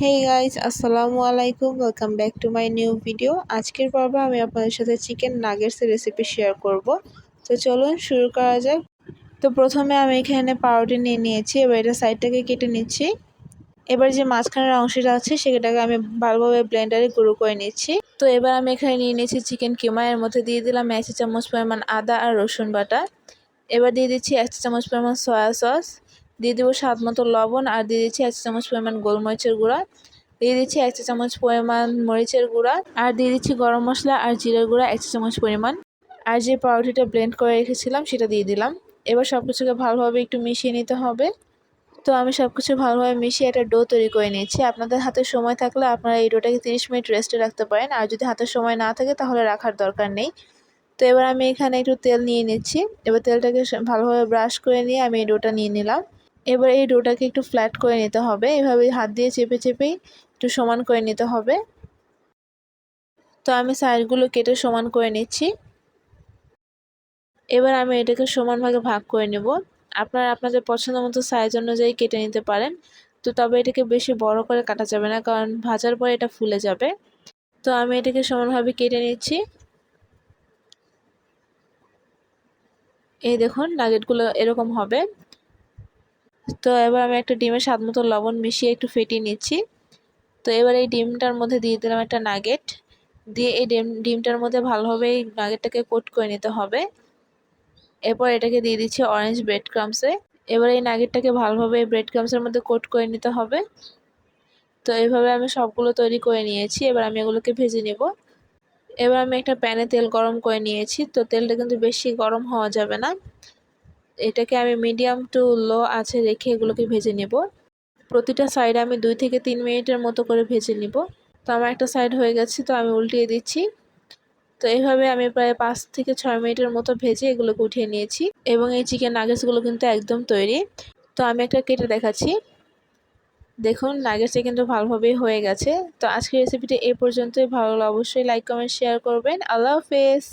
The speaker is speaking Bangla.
হেই গাইজ আসসালামু আলাইকুম welcome back to my new video আজকের পর্বে আমি আপনাদের সাথে চিকেন নাগেটসের রেসিপি শেয়ার করব। তো চলুন শুরু করা যাক। তো প্রথমে আমি এখানে পাউরুটি নিয়ে নিয়েছি, এবার এটা সাইডটাকে কেটে নিচ্ছি। এবার যে মাঝখানের অংশটা আছে, সেটাকে আমি ভালোভাবে ব্লেন্ডারে গুঁড়ো করে নিচ্ছি। তো এবার আমি এখানে নিয়ে নিয়েছি চিকেন কিমা এর মধ্যে দিয়ে দিলাম এক চামচ পরিমাণ আদা আর রসুন বাটা। এবার দিয়ে দিচ্ছি এক চামচ পরিমাণ সয়া সস দিয়ে দেবো স্বাদ মতো লবণ আর দিয়ে দিচ্ছি এক চামচ পরিমাণ গোলমরিচের গুঁড়া। দিয়ে দিচ্ছি এক চামচ পরিমাণ মরিচের গুঁড়া আর দিয়ে দিচ্ছি গরম মশলা আর জিরের গুঁড়া এক চামচ পরিমাণ। আর যে পাউরুটিটা ব্লেন্ড করে রেখেছিলাম সেটা দিয়ে দিলাম। এবার সব কিছুকে ভালোভাবে একটু মিশিয়ে নিতে হবে। তো আমি সব কিছু ভালোভাবে মিশিয়ে একটা ডো তৈরি করে নিয়েছি। আপনাদের হাতে সময় থাকলে আপনারা এই ডোটাকে তিরিশ মিনিট রেস্টে রাখতে পারেন। আর যদি হাতে সময় না থাকে তাহলে রাখার দরকার নেই। তো এবার আমি এখানে একটু তেল নিয়ে নিচ্ছি। এবার তেলটাকে ভালোভাবে ব্রাশ করে নিয়ে আমি এই ডোটা নিয়ে নিলাম। এবার এই ডোটাকে একটু ফ্ল্যাট করে নিতে হবে। এভাবে হাত দিয়ে চেপে চেপেই একটু সমান করে নিতে হবে। তো আমি সাইডগুলো কেটে সমান করে নিচ্ছি। এবার আমি এটাকে সমানভাবে ভাগ করে নেব। আপনারা আপনাদের পছন্দ মতো সাইজ অনুযায়ী কেটে নিতে পারেন। তো তবে এটাকে বেশি বড় করে কাটা যাবে না, কারণ ভাজার পরে এটা ফুলে যাবে। তো আমি এটাকে সমানভাবে কেটে নিচ্ছি। এই দেখুন নাগেটগুলো এরকম হবে। তো এবার আমি একটা ডিমের স্বাদ মতো লবণ মিশিয়ে একটু ফেটিয়ে নিচ্ছি। তো এবার এই ডিমটার মধ্যে দিয়ে দিলাম একটা নাগেট। দিয়ে এই ডিম, ডিমটার মধ্যে ভালোভাবে এই নাগেটটাকে কোট করে নিতে হবে। এরপর এটাকে দিয়ে দিচ্ছি অরেঞ্জ ব্রেড ক্রামসে এবার এই নাগেটটাকে ভালোভাবে এই ব্রেড ক্রামসের মধ্যে কোট করে নিতে হবে। তো এইভাবে আমি সবগুলো তৈরি করে নিয়েছি। এবার আমি এগুলোকে ভেজে নেব। এবার আমি একটা প্যানে তেল গরম করে নিয়েছি। তো তেলটা কিন্তু বেশি গরম হওয়া যাবে না। এটাকে আমি মিডিয়াম টু লো আছে রেখে এগুলোকে ভেজে নেব। প্রতিটা সাইডে আমি দুই থেকে তিন মিনিটের মতো করে ভেজে নিব। তো আমার একটা সাইড হয়ে গেছে, তো আমি উল্টিয়ে দিচ্ছি। তো এইভাবে আমি প্রায় পাঁচ থেকে ছয় মিনিটের মতো ভেজে এগুলোকে উঠিয়ে নিয়েছি। এবং এই চিকেন নাগেটসগুলো কিন্তু একদম তৈরি। তো আমি একটা কেটে দেখাচ্ছি। দেখুন নাগেটসটা কিন্তু ভালোভাবেই হয়ে গেছে। তো আজকের রেসিপিটি এ পর্যন্তই। ভালো অবশ্যই লাইক কমেন্ট শেয়ার করবেন। আল্লাহ হাফেজ!